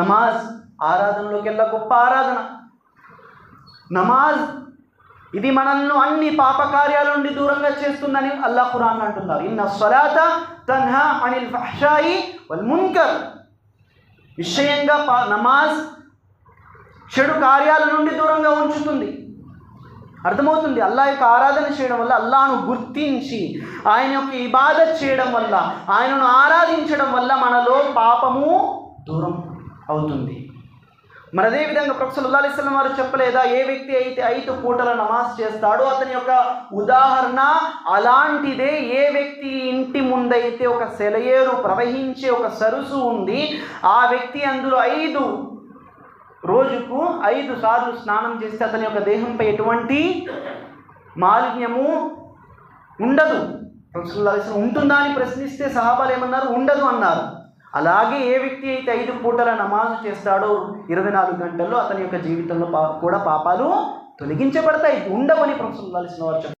నమాజ్ ఆరాధనలోకెల్లా గొప్ప ఆరాధన. నమాజ్ ఇది మనల్ని అన్ని పాపకార్యాల నుండి దూరంగా చేస్తుందని అల్లాహ్ ఖురాన్ అంటున్నారు. ఇన్న స్వలాత తన్హా అనిల్ ఫహ్షాయి వల్ మున్కర్. నిశ్చయంగా పా నమాజ్ చెడు కార్యాల నుండి దూరంగా ఉంచుతుంది. అర్థమవుతుంది అల్లా యొక్క ఆరాధన చేయడం వల్ల అల్లాను గుర్తించి ఆయన యొక్క ఇబాదత్ చేయడం వల్ల ఆయనను ఆరాధించడం వల్ల మనలో పాపము దూరం అవుతుంది. మరి అదేవిధంగా ప్రొఫెసర్ అల్లాహిస్లం వారు చెప్పలేదా? ఏ వ్యక్తి అయితే ఐదు పూటల నమాజ్ చేస్తాడో అతని యొక్క ఉదాహరణ అలాంటిదే. ఏ వ్యక్తి ఇంటి ముందైతే ఒక సెలయేరు ప్రవహించే ఒక సరుసు ఉంది ఆ వ్యక్తి అందులో ఐదు రోజుకు ఐదు సార్లు స్నానం చేస్తే అతని యొక్క దేహంపై ఎటువంటి మాలిన్యము ఉండదు. ప్రొఫెసర్ ఉంటుందా అని ప్రశ్నిస్తే సహాబాలు ఏమన్నారు? ఉండదు అన్నారు. అలాగే ఏ వ్యక్తి అయితే ఐదు పూటల నమాజు చేస్తాడో ఇరవై నాలుగు గంటల్లో అతని యొక్క జీవితంలో పా కూడా పాపాలు తొలగించబడతాయి. ఉండవని ప్రొఫెసర్ వారు